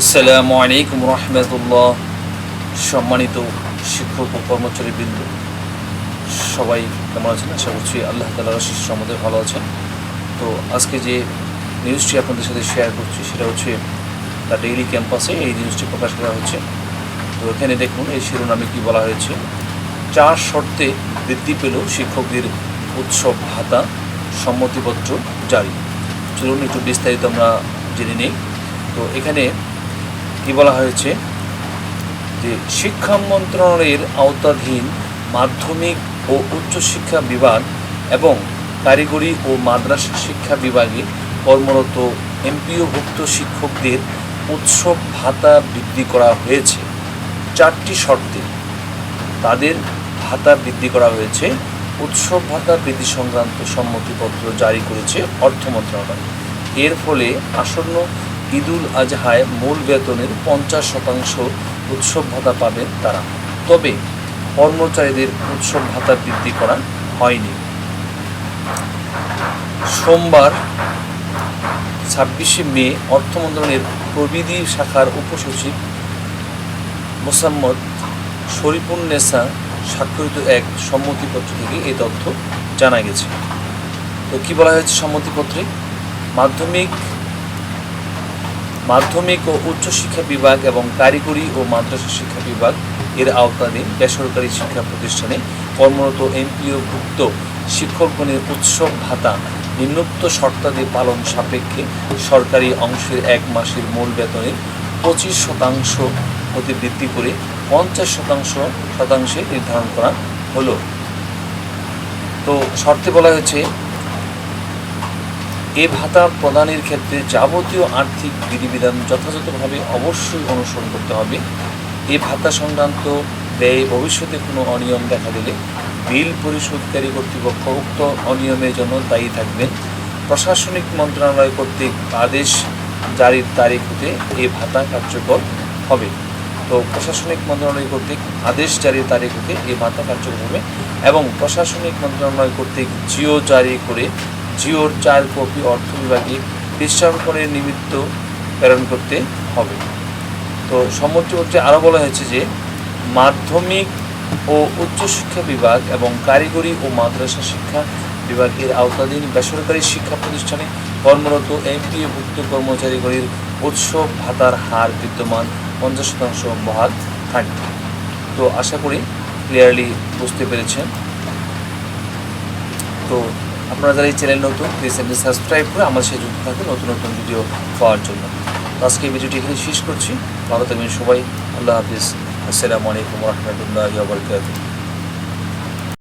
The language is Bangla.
আসসালামু আলাইকুম রহমতুল্লাহ। সম্মানিত শিক্ষক ও কর্মচারীবৃন্দ, সবাই কেমন আছেন? আশা করছি আল্লাহ তালার আশিস আমাদের ভালো আছেন। তো আজকে যে নিউজটি আপনাদের সাথে শেয়ার করছি, সেটা হচ্ছে দ্য ডেইলি ক্যাম্পাসে এই নিউজটি প্রকাশ করা হচ্ছে। তো এখানে দেখুন, এই শিরোনামে কী বলা হয়েছে? চার শর্তে বৃদ্ধি পেল শিক্ষকদের উৎসব ভাতা সম্মতিপত্র জারি। চলুন একটু বিস্তারিত আমরা জেনে নিই। তো এখানে কি বলা হয়েছে? যে শিক্ষা মন্ত্রণালয়ের আওতাধীন মাধ্যমিক ও উচ্চশিক্ষা বিভাগ এবং কারিগরি ও মাদ্রাসা শিক্ষা বিভাগে কর্মরত এমপিওভুক্ত শিক্ষকদের উৎসব ভাতা বৃদ্ধি করা হয়েছে। চারটি শর্তে। তাদের ভাতা বৃদ্ধি করা হয়েছে। উৎসব ভাতা বৃদ্ধি সংক্রান্ত সম্মতিপত্র জারি করেছে অর্থ মন্ত্রণালয়। এর ফলে আসন্ন ঈদুল আজহায় মূল বেতনের পঞ্চাশ শতাংশ উৎসব ভাতা পাবেন তারা। তবে কর্মচারীদের উৎসব ভাতা বৃদ্ধি করা হয়নি। সোমবার ছাব্বিশে মে অর্থ মন্ত্রণালয়ের প্রবিধি শাখার উপসচিব মোসাম্মদ শরীফুন্নেসা স্বাক্ষরিত এক সম্মতিপত্র থেকে এই তথ্য জানা গেছে। তো কি বলা হয়েছে সম্মতিপত্রে? মাধ্যমিক মাধ্যমিক ও উচ্চশিক্ষা বিভাগ এবং কারিগরি ও মাদ্রাসা শিক্ষা বিভাগ এর আওতাধীন বেসরকারি শিক্ষা প্রতিষ্ঠানে কর্মরত এমপিওভুক্ত শিক্ষকগণের উৎসব ভাতা নিম্নোক্ত শর্তাদি পালন সাপেক্ষে সরকারি অংশের এক মাসের মূল বেতনের পঁচিশ শতাংশ হতে বৃদ্ধি করে পঞ্চাশ শতাংশ শতাংশে নির্ধারণ করা হলো। তো শর্তে বলা হয়েছে এ ভাতা প্রদানের ক্ষেত্রে যাবতীয় আর্থিক বিধিবিধান যথাযথভাবে অবশ্যই অনুসরণ করতে হবে। এ ভাতা সংক্রান্ত ব্যয় ভবিষ্যতে কোনো অনিয়ম দেখা দিলে বিল পরিশোধকারী কর্তৃপক্ষ উক্ত অনিয়মের জন্য দায়ী থাকবেন। প্রশাসনিক মন্ত্রণালয় কর্তৃক আদেশ জারির তারিখ হতে এ ভাতা কার্যকর হবে। তো প্রশাসনিক মন্ত্রণালয় কর্তৃক আদেশ জারির তারিখ হতে এ ভাতা কার্যকর হবে এবং প্রশাসনিক মন্ত্রণালয় কর্তৃক জিও জারি করে জিওর চার কপি অর্থ বিভাগে দৃশ্যাঙ্কনের নিমিত্ত প্রেরণ করতে হবে। তো সম্মতিপত্রে আরও বলা হয়েছে যে, মাধ্যমিক ও উচ্চশিক্ষা বিভাগ এবং কারিগরি ও মাদ্রাসা শিক্ষা বিভাগের আওতাধীন বেসরকারি শিক্ষা প্রতিষ্ঠানে কর্মরত এমপিএভুক্ত কর্মচারীগুলির উৎসব ভাতার হার বিদ্যমান পঞ্চাশ শতাংশ বহাল থাকবে। তো আশা করি ক্লিয়ারলি বুঝতে পেরেছেন। তো আপনারা যারা এই চ্যানেল নতুন প্লিজ সাবস্ক্রাইব করে আমার সাথে যুক্ত থাকুন নতুন নতুন ভিডিও পাওয়ার জন্য। আজকে ভিডিওটি এখানে শেষ করছি। ভালো থাকবেন সবাই। আল্লাহ হাফিজ। আসসালামু আলাইকুম রহমতুল্লাহ বরকাত